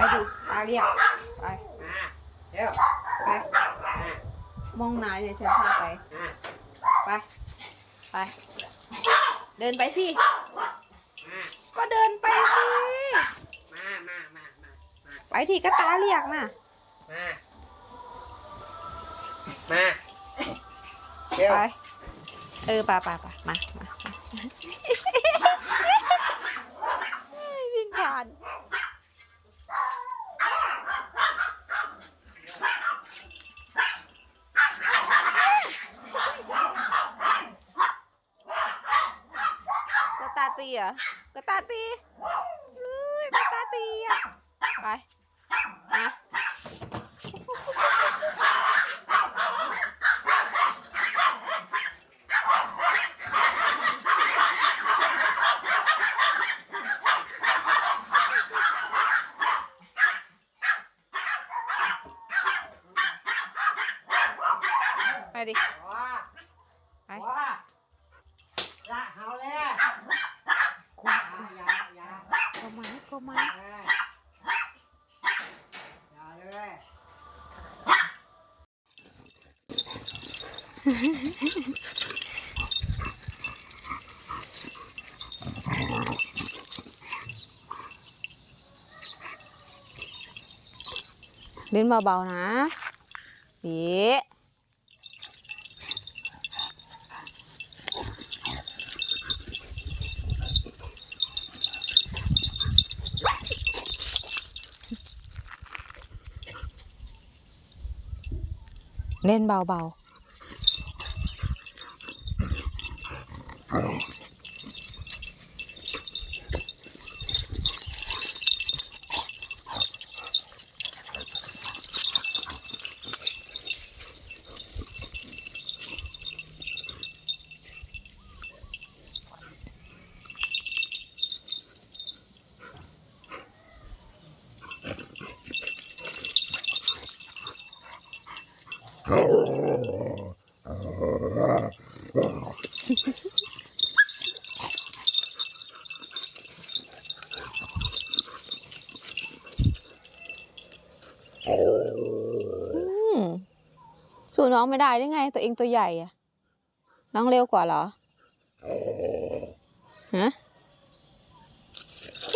ไปดิตาเรียกไปมาเร็วไปมามองหนาอย่าฉันพาไปมาไป ไป เดินไปสิมาก็เดินไปสิมามามามามาไปที่ก็ตาเรียกน่ะมา มาเร็วไป เออไปไปไปมามามาเฮ้ยวิ่งผ่าน กระ ตีอะกระตาตีเลยกระตาตีอะไป มา ไปดิ ว้า ไป ว้าอย่าเห่าเลยอย่าอย่าอย่า ก็มาก็มา อย่าเลย เล่นเบาๆนะเอ๊ะเล่นเบาๆ สู้น้องไม่ได้ได้ไง ตัวเองตัวใหญ่อะน้องเร็วกว่าเหรอฮะ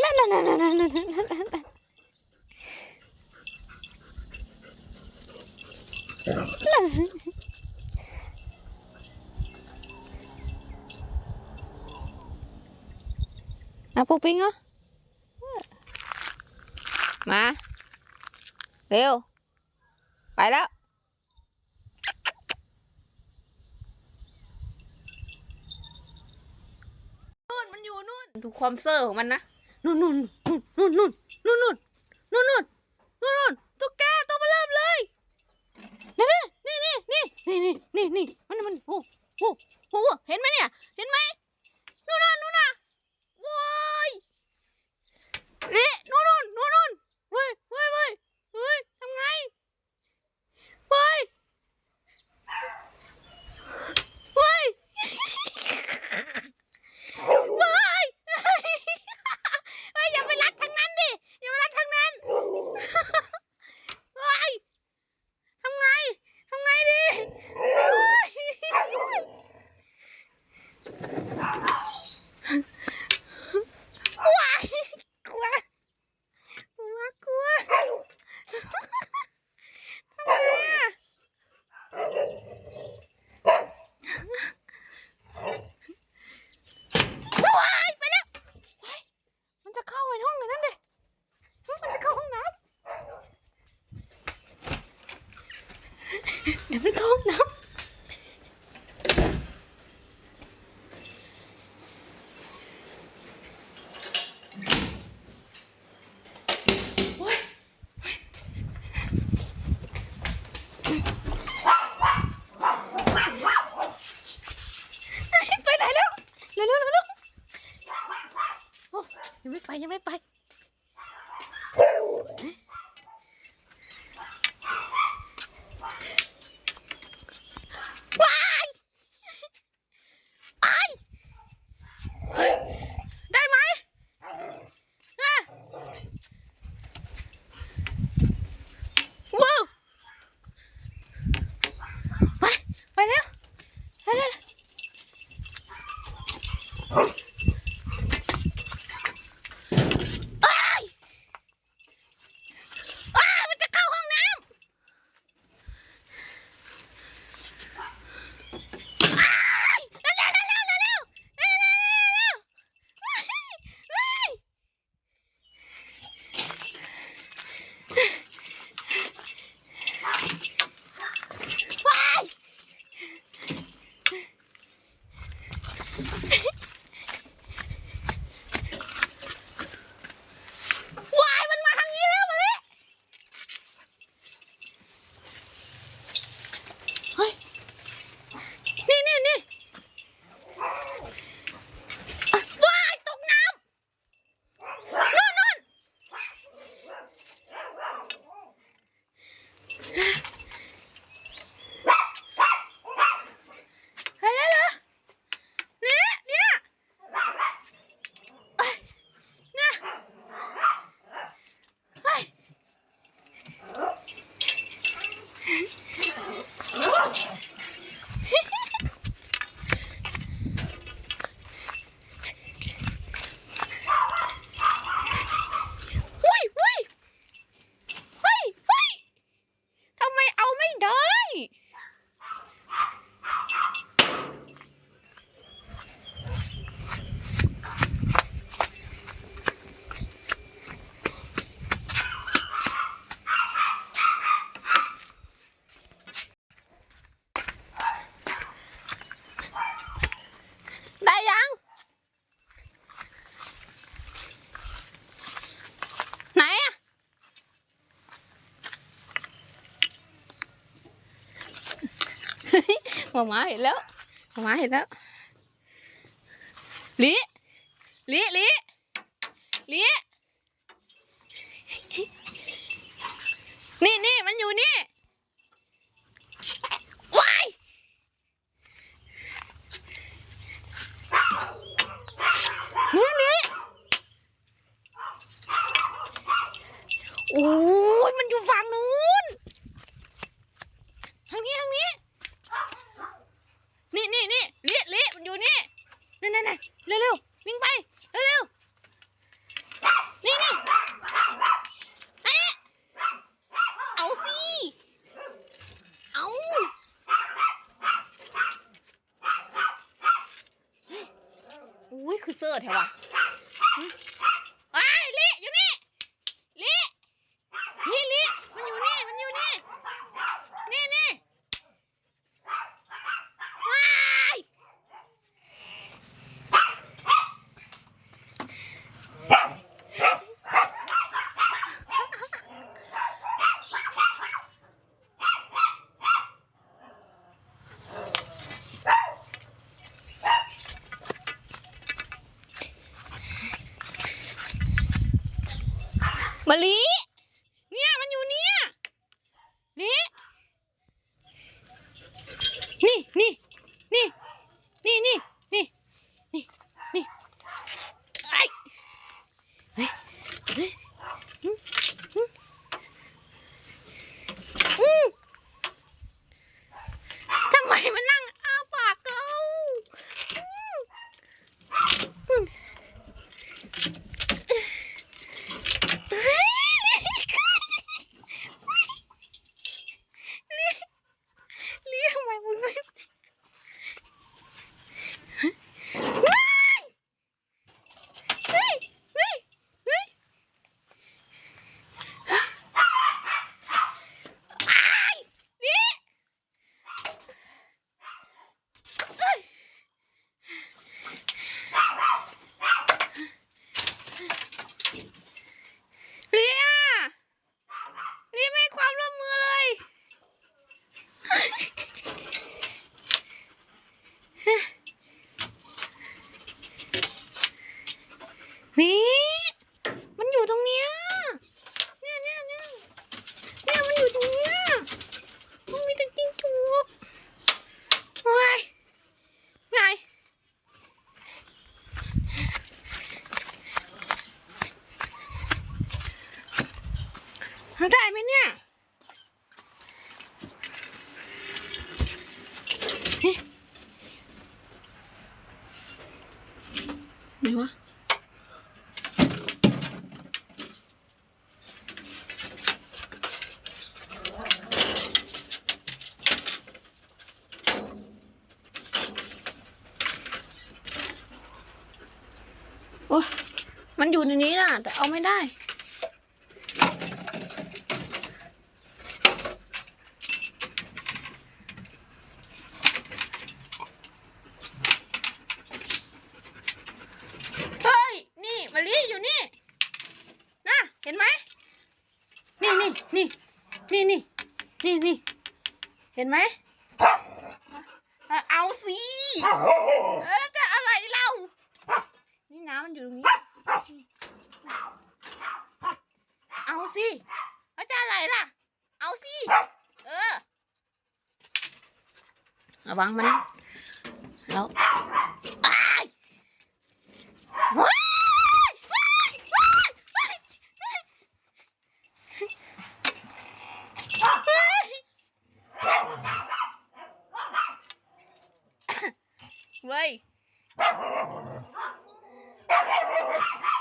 นั่นนั่นนั่นนั่นนั่น นั่ะปุ๊กปิ๊งเหรอมา เร็ว ไปแล้วนู่นมันอยู่นู่น ดูความเซอร์ของมันนะ นู่นนู่นนู่นนู่นนู่นนู่นนู่นนู่นนู่นนู่นตุ๊กแกตัวมาเริ่มเลยนี่นี่ นี่นี่นี่นี่มันมันโอ้โหโอ้โหเห็นไหมเนี่ย หมามาเห็นแล้วหมามาเห็นแล้วลิลิลิลินี่นี่มันอยู่นี่ว้ายนี่นี่โอ้ยมันอยู่ฝั่งนู้นทางนี้ทางนี้ นี่นี่นี่ลิลิมันอยู่นี่นั่นนั่นเร็วเร็ววิ่งไปเร็วเร็วนี่นี่ไอ้เอาสิเอาอุ้ยคือเสื้อแถวอะ Mali! อ้มันอยู่ในนี้น่ะ แต่เอาไม่ได้เฮ้ยนี่มะลิอยู่นี่นะเห็นไหมนี่นี่นี่นี่นี่นี่นี่เห็นไหมเอาสิเออแล้วจะอะไรเล่า น้ำมันอยู่ตรงนี้ เอาสิแล้วจะอะไรล่ะ เอาสิ เออ ระวังมันแล้วเว้ย Ha ha ha ha!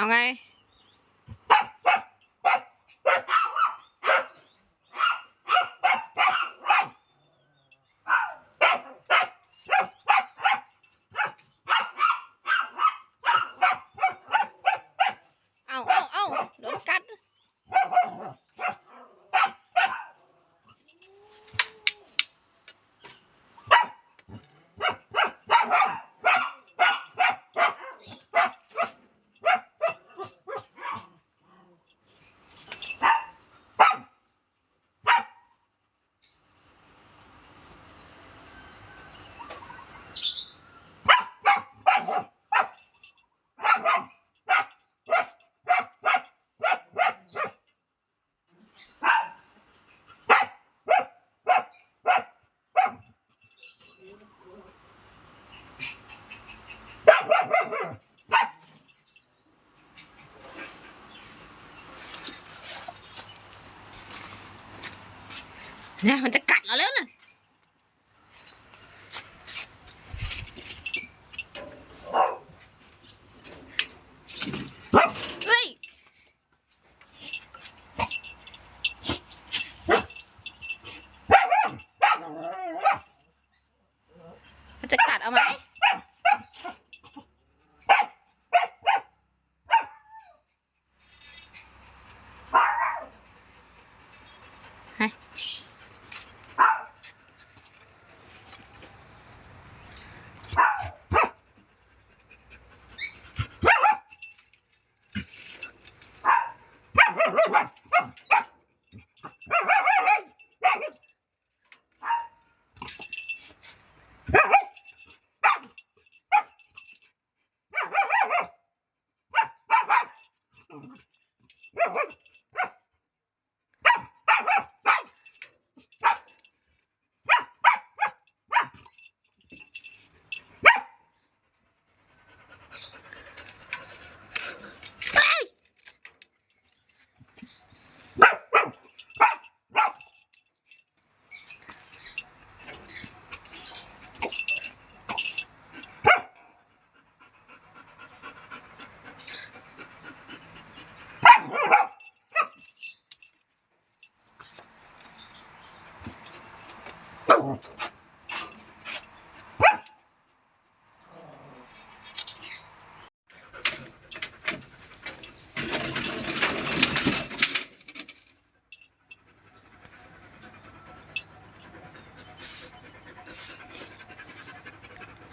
เอาไง เอาเอาเอาโดนกัด เนี่ยมันจะกัดเราแล้วน่ะฮ้ย มันจะกัดเอาไหมให้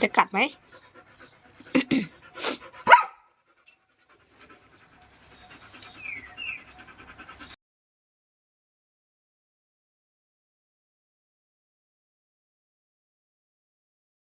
จะกัดไหม